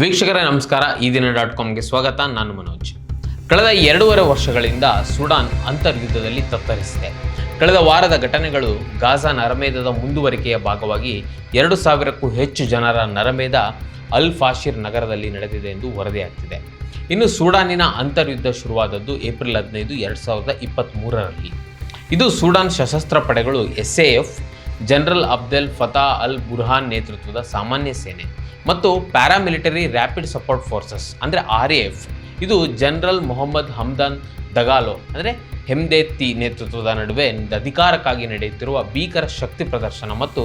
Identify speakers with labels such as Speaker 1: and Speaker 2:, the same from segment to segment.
Speaker 1: ವೀಕ್ಷಕರೇ, ನಮಸ್ಕಾರ. ಈ ದಿನ ಡಾಟ್ ಕಾಮ್ಗೆ ಸ್ವಾಗತ. ನಾನು ಮನೋಜ್. ಕಳೆದ ಎರಡೂವರೆ ವರ್ಷಗಳಿಂದ ಸುಡಾನ್ ಅಂತರ್ಯುದ್ಧದಲ್ಲಿ ತತ್ತರಿಸಿದೆ. ಕಳೆದ ವಾರದ ಘಟನೆಗಳು ಗಾಜಾ ನರಮೇಧದ ಮುಂದುವರಿಕೆಯ ಭಾಗವಾಗಿ ಎರಡು ಸಾವಿರಕ್ಕೂ ಹೆಚ್ಚು ಜನರ ನರಮೇಧ ಅಲ್ ಫಾಶಿರ್ ನಗರದಲ್ಲಿ ನಡೆದಿದೆ ಎಂದು ವರದಿಯಾಗ್ತಿದೆ. ಇನ್ನು ಸೂಡಾನಿನ ಅಂತರ್ಯುದ್ಧ ಶುರುವಾದದ್ದು ಏಪ್ರಿಲ್ ಹದಿನೈದು, ಎರಡು ಸಾವಿರದ ಇಪ್ಪತ್ತ್ಮೂರರಲ್ಲಿ ಇದು ಸೂಡಾನ್ ಸಶಸ್ತ್ರ ಪಡೆಗಳು S A F general Abdel Fattah al Burhan ನೇತೃತ್ವದ ಸಾಮಾನ್ಯ ಸೇನೆ ಮತ್ತು ಪ್ಯಾರಾಮಿಲಿಟರಿ ರ್ಯಾಪಿಡ್ ಸಪೋರ್ಟ್ ಫೋರ್ಸಸ್, ಅಂದರೆ ಆರ್ ಎಫ್ ಇದು ಜನರಲ್ ಮೊಹಮ್ಮದ್ ಹಮ್ದಾನ್ ದಗಾಲೋ, ಅಂದರೆ ಹೆಮ್ದೇತಿ ನೇತೃತ್ವದ ನಡುವೆ ಅಧಿಕಾರಕ್ಕಾಗಿ ನಡೆಯುತ್ತಿರುವ ಭೀಕರ ಶಕ್ತಿ ಪ್ರದರ್ಶನ ಮತ್ತು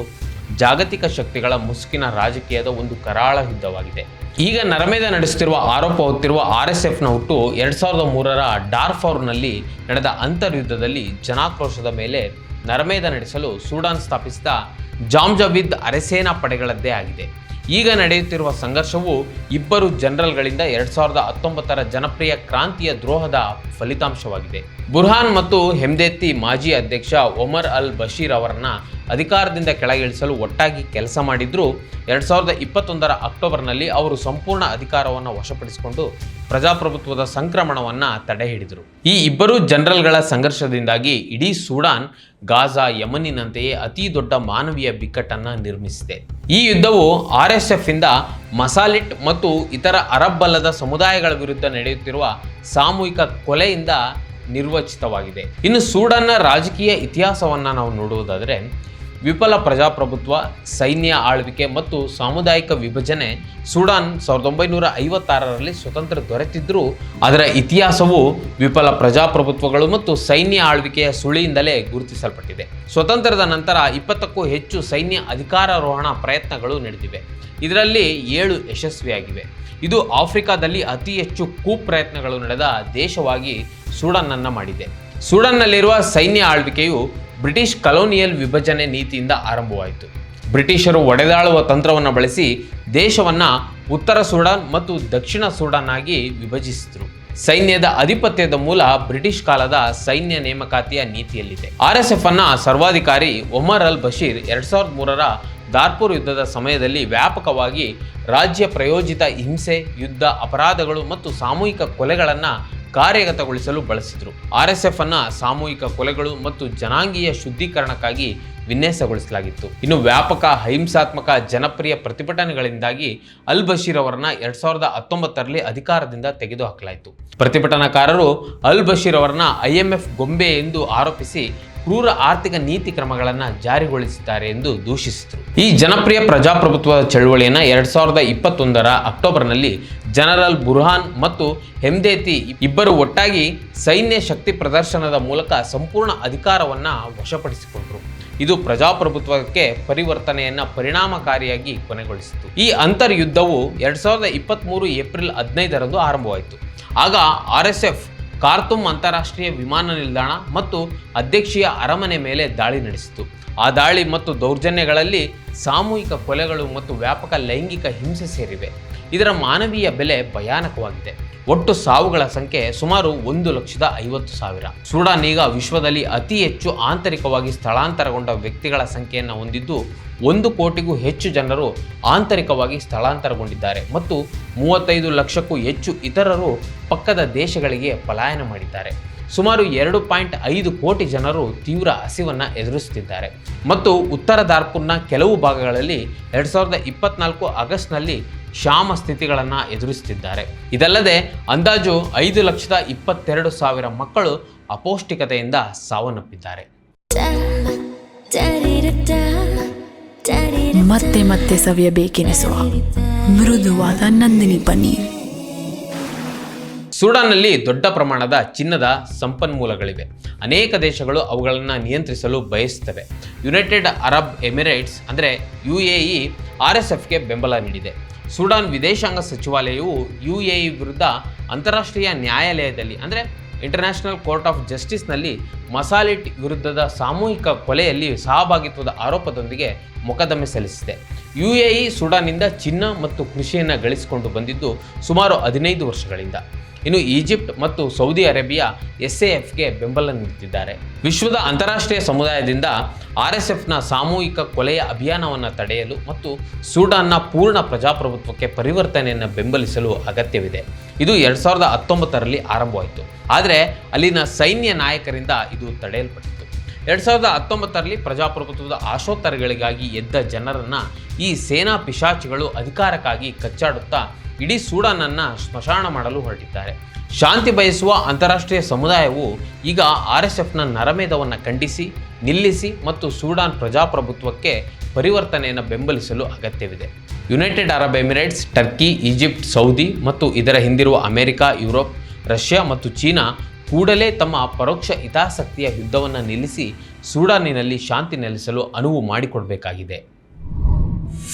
Speaker 1: ಜಾಗತಿಕ ಶಕ್ತಿಗಳ ಮುಸುಕಿನ ರಾಜಕೀಯದ ಒಂದು ಕರಾಳ ಯುದ್ಧವಾಗಿದೆ. ಈಗ ನರಮೇಧ ನಡೆಸುತ್ತಿರುವ ಆರೋಪ ಹೊತ್ತಿರುವ ಆರ್ ಎಸ್ ಎಫ್ನ ಹುಟ್ಟು ಎರಡು ಸಾವಿರದ ಮೂರರ ಡಾರ್ಫೋರ್ನಲ್ಲಿ ನಡೆದ ಅಂತರ್ಯುದ್ಧದಲ್ಲಿ ಜನಾಕ್ರೋಶದ ಮೇಲೆ ನರಮೇಧ ನಡೆಸಲು ಸೂಡಾನ್ ಸ್ಥಾಪಿಸಿದ ಜಾಮ್ಜವಿದ್ ಅರೆಸೇನಾ ಪಡೆಗಳದ್ದೇ ಆಗಿದೆ. ಈಗ ನಡೆಯುತ್ತಿರುವ ಸಂಘರ್ಷವು ಇಬ್ಬರು ಜನರಲ್ಗಳಿಂದ ಎರಡ್ ಸಾವಿರದ ಹತ್ತೊಂಬತ್ತರ ಜನಪ್ರಿಯ ಕ್ರಾಂತಿಯ ದ್ರೋಹದ ಫಲಿತಾಂಶವಾಗಿದೆ. ಬುರ್ಹಾನ್ ಮತ್ತು ಹೆಮ್ದೆತ್ತಿ ಮಾಜಿ ಅಧ್ಯಕ್ಷ ಒಮರ್ ಅಲ್ ಬಶೀರ್ ಅವರನ್ನ ಅಧಿಕಾರದಿಂದ ಕೆಳಗಿಳಿಸಲು ಒಟ್ಟಾಗಿ ಕೆಲಸ ಮಾಡಿದ್ರು. ಎರಡ್ ಸಾವಿರದ ಇಪ್ಪತ್ತೊಂದರ ಅಕ್ಟೋಬರ್ನಲ್ಲಿ ಅವರು ಸಂಪೂರ್ಣ ಅಧಿಕಾರವನ್ನು ವಶಪಡಿಸಿಕೊಂಡು ಪ್ರಜಾಪ್ರಭುತ್ವದ ಸಂಕ್ರಮಣವನ್ನು ತಡೆ ಹಿಡಿದರು. ಈ ಇಬ್ಬರು ಜನರಲ್ಗಳ ಸಂಘರ್ಷದಿಂದಾಗಿ ಇಡೀ ಸೂಡಾನ್, ಗಾಜಾ, ಯಮನಿನಂತೆಯೇ ಅತಿ ದೊಡ್ಡ ಮಾನವೀಯ ಬಿಕ್ಕಟ್ಟನ್ನು ನಿರ್ಮಿಸಿದೆ. ಈ ಯುದ್ಧವು ಆರ್ ಎಸ್ ಎಫ್ ಇಂದ ಮಸಾಲಿಟ್ ಮತ್ತು ಇತರ ಅರಬ್ ಅಲ್ಲದ ಸಮುದಾಯಗಳ ವಿರುದ್ಧ ನಡೆಯುತ್ತಿರುವ ಸಾಮೂಹಿಕ ಕೊಲೆಯಿಂದ ನಿರ್ವಚಿತವಾಗಿದೆ. ಇನ್ನು ಸೂಡನ್ನ ರಾಜಕೀಯ ಇತಿಹಾಸವನ್ನು ನಾವು ನೋಡುವುದಾದರೆ, ವಿಫಲ ಪ್ರಜಾಪ್ರಭುತ್ವ, ಸೈನ್ಯ ಆಳ್ವಿಕೆ ಮತ್ತು ಸಾಮುದಾಯಿಕ ವಿಭಜನೆ ಸೂಡಾನ್ ಸಾವಿರದ ಒಂಬೈನೂರ ಐವತ್ತಾರರಲ್ಲಿ ಸ್ವತಂತ್ರ ದೊರೆತಿದ್ದರೂ ಅದರ ಇತಿಹಾಸವು ವಿಫಲ ಪ್ರಜಾಪ್ರಭುತ್ವಗಳು ಮತ್ತು ಸೈನ್ಯ ಆಳ್ವಿಕೆಯ ಸುಳಿಯಿಂದಲೇ ಗುರುತಿಸಲ್ಪಟ್ಟಿದೆ. ಸ್ವತಂತ್ರದ ನಂತರ ಇಪ್ಪತ್ತಕ್ಕೂ ಹೆಚ್ಚು ಸೈನ್ಯ ಅಧಿಕಾರಾರೋಹಣ ಪ್ರಯತ್ನಗಳು ನಡೆದಿವೆ. ಇದರಲ್ಲಿ ಏಳು ಯಶಸ್ವಿಯಾಗಿವೆ. ಇದು ಆಫ್ರಿಕಾದಲ್ಲಿ ಅತಿ ಹೆಚ್ಚು ಕೂಪ್ ಪ್ರಯತ್ನಗಳು ನಡೆದ ದೇಶವಾಗಿ ಸೂಡಾನನ್ನು ಮಾಡಿದೆ. ಸೂಡನ್ನಲ್ಲಿರುವ ಸೈನ್ಯ ಆಳ್ವಿಕೆಯು ಬ್ರಿಟಿಷ್ ಕಲೋನಿಯಲ್ ವಿಭಜನೆ ನೀತಿಯಿಂದ ಆರಂಭವಾಯಿತು. ಬ್ರಿಟಿಷರು ಒಡೆದಾಳುವ ತಂತ್ರವನ್ನು ಬಳಸಿ ದೇಶವನ್ನು ಉತ್ತರ ಸೂಡಾನ್ ಮತ್ತು ದಕ್ಷಿಣ ಸೂಡಾನ್ ಆಗಿ ವಿಭಜಿಸಿದರು. ಸೈನ್ಯದ ಅಧಿಪತ್ಯದ ಮೂಲ ಬ್ರಿಟಿಷ್ ಕಾಲದ ಸೈನ್ಯ ನೇಮಕಾತಿಯ ನೀತಿಯಲ್ಲಿದೆ. ಆರ್ ಎಸ್ ಎಫ್ ಅನ್ನ ಸರ್ವಾಧಿಕಾರಿ ಒಮರ್ ಅಲ್ ಬಶೀರ್ ಎರಡ್ ಸಾವಿರದ ಮೂರರ ದಾರ್ಪುರ್ ಯುದ್ಧದ ಸಮಯದಲ್ಲಿ ವ್ಯಾಪಕವಾಗಿ ರಾಜ್ಯ ಪ್ರಯೋಜಿತ ಹಿಂಸೆ, ಯುದ್ಧ, ಅಪರಾಧಗಳು ಮತ್ತು ಸಾಮೂಹಿಕ ಕೊಲೆಗಳನ್ನು ಕಾರ್ಯಗತಗೊಳಿಸಲು ಬಳಸಿದರು. ಆರ್ ಎಸ್ ಎಫ್ ಅನ್ನ ಸಾಮೂಹಿಕ ಕೊಲೆಗಳು ಮತ್ತು ಜನಾಂಗೀಯ ಶುದ್ಧೀಕರಣಕ್ಕಾಗಿ ವಿನ್ಯಾಸಗೊಳಿಸಲಾಗಿತ್ತು. ಇನ್ನು ವ್ಯಾಪಕ ಅಹಿಂಸಾತ್ಮಕ ಜನಪ್ರಿಯ ಪ್ರತಿಭಟನೆಗಳಿಂದಾಗಿ ಅಲ್ ಬಶೀರ್ ಅವರನ್ನ ಎರಡ್ ಸಾವಿರದ ಹತ್ತೊಂಬತ್ತರಲ್ಲಿ ಅಧಿಕಾರದಿಂದ ತೆಗೆದುಹಾಕಲಾಯಿತು. ಪ್ರತಿಭಟನಾಕಾರರು ಅಲ್ ಬಶೀರ್ ಅವರನ್ನ ಐ ಎಂ ಎಫ್ ಗೊಂಬೆ ಎಂದು ಆರೋಪಿಸಿ ಕ್ರೂರ ಆರ್ಥಿಕ ನೀತಿ ಕ್ರಮಗಳನ್ನು ಜಾರಿಗೊಳಿಸಿದ್ದಾರೆ ಎಂದು ದೂಷಿಸಿದರು. ಈ ಜನಪ್ರಿಯ ಪ್ರಜಾಪ್ರಭುತ್ವದ ಚಳುವಳಿಯನ್ನು ಎರಡು ಸಾವಿರದ ಇಪ್ಪತ್ತೊಂದರ ಅಕ್ಟೋಬರ್ನಲ್ಲಿ ಜನರಲ್ ಬುರ್ಹಾನ್ ಮತ್ತು ಹೆಮ್ದೇತಿ ಇಬ್ಬರು ಒಟ್ಟಾಗಿ ಸೈನ್ಯ ಶಕ್ತಿ ಪ್ರದರ್ಶನದ ಮೂಲಕ ಸಂಪೂರ್ಣ ಅಧಿಕಾರವನ್ನು ವಶಪಡಿಸಿಕೊಂಡರು. ಇದು ಪ್ರಜಾಪ್ರಭುತ್ವಕ್ಕೆ ಪರಿವರ್ತನೆಯನ್ನು ಪರಿಣಾಮಕಾರಿಯಾಗಿ ಕೊನೆಗೊಳಿಸಿತು. ಈ ಅಂತರ್ಯುದ್ಧವು ಎರಡು ಸಾವಿರದ ಇಪ್ಪತ್ತ್ಮೂರು ಏಪ್ರಿಲ್ ಹದಿನೈದರಂದು ಆರಂಭವಾಯಿತು. ಆಗ ಆರ್ ಎಸ್ ಎಫ್ ಕಾರ್ತುಮ್ ಅಂತಾರಾಷ್ಟ್ರೀಯ ವಿಮಾನ ನಿಲ್ದಾಣ ಮತ್ತು ಅಧ್ಯಕ್ಷೀಯ ಅರಮನೆ ಮೇಲೆ ದಾಳಿ ನಡೆಸಿತು. ಆ ದಾಳಿ ಮತ್ತು ದೌರ್ಜನ್ಯಗಳಲ್ಲಿ ಸಾಮೂಹಿಕ ಕೊಲೆಗಳು ಮತ್ತು ವ್ಯಾಪಕ ಲೈಂಗಿಕ ಹಿಂಸೆ ಸೇರಿವೆ. ಇದರ ಮಾನವೀಯ ಬೆಲೆ ಭಯಾನಕವಾಗಿದೆ. ಒಟ್ಟು ಸಾವುಗಳ ಸಂಖ್ಯೆ ಸುಮಾರು ಒಂದು ಲಕ್ಷದ ಐವತ್ತು ಸಾವಿರ. ಸೂಡಾನ್ ಈಗ ವಿಶ್ವದಲ್ಲಿ ಅತಿ ಹೆಚ್ಚು ಆಂತರಿಕವಾಗಿ ಸ್ಥಳಾಂತರಗೊಂಡ ವ್ಯಕ್ತಿಗಳ ಸಂಖ್ಯೆಯನ್ನು ಹೊಂದಿದ್ದು, ಒಂದು ಕೋಟಿಗೂ ಹೆಚ್ಚು ಜನರು ಆಂತರಿಕವಾಗಿ ಸ್ಥಳಾಂತರಗೊಂಡಿದ್ದಾರೆ ಮತ್ತು ಮೂವತ್ತೈದು ಲಕ್ಷಕ್ಕೂ ಹೆಚ್ಚು ಇತರರು ಪಕ್ಕದ ದೇಶಗಳಿಗೆ ಪಲಾಯನ ಮಾಡಿದ್ದಾರೆ. ಸುಮಾರು ಎರಡು ಪಾಯಿಂಟ್ ಐದು ಕೋಟಿ ಜನರು ತೀವ್ರ ಹಸಿವನ್ನು ಎದುರಿಸುತ್ತಿದ್ದಾರೆ. ಮತ್ತು ಉತ್ತರ ದಾರ್ಪುರ್ನ ಕೆಲವು ಭಾಗಗಳಲ್ಲಿ ಎರಡು ಸಾವಿರದ ಇಪ್ಪತ್ನಾಲ್ಕು ಆಗಸ್ಟ್ನಲ್ಲಿ ಕ್ಷಾಮ ಸ್ಥಿತಿಗಳನ್ನು ಎದುರಿಸುತ್ತಿದ್ದಾರೆ ಇದಲ್ಲದೆ ಅಂದಾಜು ಐದು ಲಕ್ಷದ ಇಪ್ಪತ್ತೆರಡು ಸಾವಿರ ಮಕ್ಕಳು ಅಪೌಷ್ಟಿಕತೆಯಿಂದ ಸಾವನ್ನಪ್ಪಿದ್ದಾರೆ.
Speaker 2: ಮತ್ತೆ ಮತ್ತೆ ಸವಿಯಬೇಕೆನಿಸುವ ಮೃದುವಾದ ನಂದಿನಿ ಪನ್ನೀರ್.
Speaker 1: ಸೂಡಾನ್ನಲ್ಲಿ ದೊಡ್ಡ ಪ್ರಮಾಣದ ಚಿನ್ನದ ಸಂಪನ್ಮೂಲಗಳಿವೆ. ಅನೇಕ ದೇಶಗಳು ಅವುಗಳನ್ನು ನಿಯಂತ್ರಿಸಲು ಬಯಸುತ್ತವೆ. ಯುನೈಟೆಡ್ ಅರಬ್ ಎಮಿರೇಟ್ಸ್ ಅಂದರೆ U A E R S ಎಫ್ಗೆ ಬೆಂಬಲ ನೀಡಿದೆ. ಸೂಡಾನ್ ವಿದೇಶಾಂಗ ಸಚಿವಾಲಯವು ಯು ಎ ವಿರುದ್ಧ ಅಂತಾರಾಷ್ಟ್ರೀಯ ನ್ಯಾಯಾಲಯದಲ್ಲಿ, ಅಂದರೆ ಇಂಟರ್ನ್ಯಾಷನಲ್ ಕೋರ್ಟ್ ಆಫ್ ಜಸ್ಟಿಸ್ನಲ್ಲಿ ಮಸಾಲಿಟ್ ವಿರುದ್ಧದ ಸಾಮೂಹಿಕ ಕೊಲೆಯಲ್ಲಿ ಸಹಭಾಗಿತ್ವದ ಆರೋಪದೊಂದಿಗೆ ಮೊಕದ್ದಮೆ ಸಲ್ಲಿಸಿದೆ. ಯು ಎ ಇ ಸೂಡಾನ್ನಿಂದ ಚಿನ್ನ ಮತ್ತು ಕೃಷಿಯನ್ನು ಗಳಿಸಿಕೊಂಡು ಬಂದಿದ್ದು ಸುಮಾರು ಹದಿನೈದು ವರ್ಷಗಳಿಂದ. ಇನ್ನು ಈಜಿಪ್ಟ್ ಮತ್ತು ಸೌದಿ ಅರೇಬಿಯಾ ಎಸ್ ಎಫ್ಗೆ ಬೆಂಬಲ ನೀಡುತ್ತಿದ್ದಾರೆ. ವಿಶ್ವದ ಅಂತಾರಾಷ್ಟ್ರೀಯ ಸಮುದಾಯದಿಂದ ಆರ್ ಎಸ್ ಎಫ್ನ ಸಾಮೂಹಿಕ ಕೊಲೆಯ ಅಭಿಯಾನವನ್ನು ತಡೆಯಲು ಮತ್ತು ಸೂಡಾನ್ನ ಪೂರ್ಣ ಪ್ರಜಾಪ್ರಭುತ್ವಕ್ಕೆ ಪರಿವರ್ತನೆಯನ್ನು ಬೆಂಬಲಿಸಲು ಅಗತ್ಯವಿದೆ. ಇದು ಎರಡು ಸಾವಿರದ ಹತ್ತೊಂಬತ್ತರಲ್ಲಿ ಆರಂಭವಾಯಿತು. ಆದರೆ ಅಲ್ಲಿನ ಸೈನ್ಯ ನಾಯಕರಿಂದ ಇದು ತಡೆಯಲ್ಪಟ್ಟಿತು. ಎರಡು ಸಾವಿರದ ಹತ್ತೊಂಬತ್ತರಲ್ಲಿ ಪ್ರಜಾಪ್ರಭುತ್ವದ ಆಶೋತ್ತರಗಳಿಗಾಗಿ ಎದ್ದ ಜನರನ್ನು ಈ ಸೇನಾ ಪಿಶಾಚಿಗಳು ಅಧಿಕಾರಕ್ಕಾಗಿ ಕಚ್ಚಾಡುತ್ತಾ ಇಡೀ ಸೂಡಾನನ್ನು ಸ್ಮಶಾನ ಮಾಡಲು ಹೊರಟಿದ್ದಾರೆ. ಶಾಂತಿ ಬಯಸುವ ಅಂತಾರಾಷ್ಟ್ರೀಯ ಸಮುದಾಯವು ಈಗ ಆರ್ ಎಸ್ ಎಫ್ನ ನರಮೇಧವನ್ನು ಖಂಡಿಸಿ, ನಿಲ್ಲಿಸಿ ಮತ್ತು ಸೂಡಾನ್ ಪ್ರಜಾಪ್ರಭುತ್ವಕ್ಕೆ ಪರಿವರ್ತನೆಯನ್ನು ಬೆಂಬಲಿಸಲು ಅಗತ್ಯವಿದೆ. United Arab Emirates, Turkey, Egypt, Saudi ಮತ್ತು ಇದರ ಹಿಂದಿರುವ ಅಮೆರಿಕ, ಯುರೋಪ್, ರಷ್ಯಾ ಮತ್ತು ಚೀನಾ ಕೂಡಲೇ ತಮ್ಮ ಪರೋಕ್ಷ ಹಿತಾಸಕ್ತಿಯ ಯುದ್ಧವನ್ನು ನಿಲ್ಲಿಸಿ ಸೂಡಾನಿನಲ್ಲಿ ಶಾಂತಿ ನೆಲೆಸಲು ಅನುವು ಮಾಡಿಕೊಡಬೇಕಾಗಿದೆ.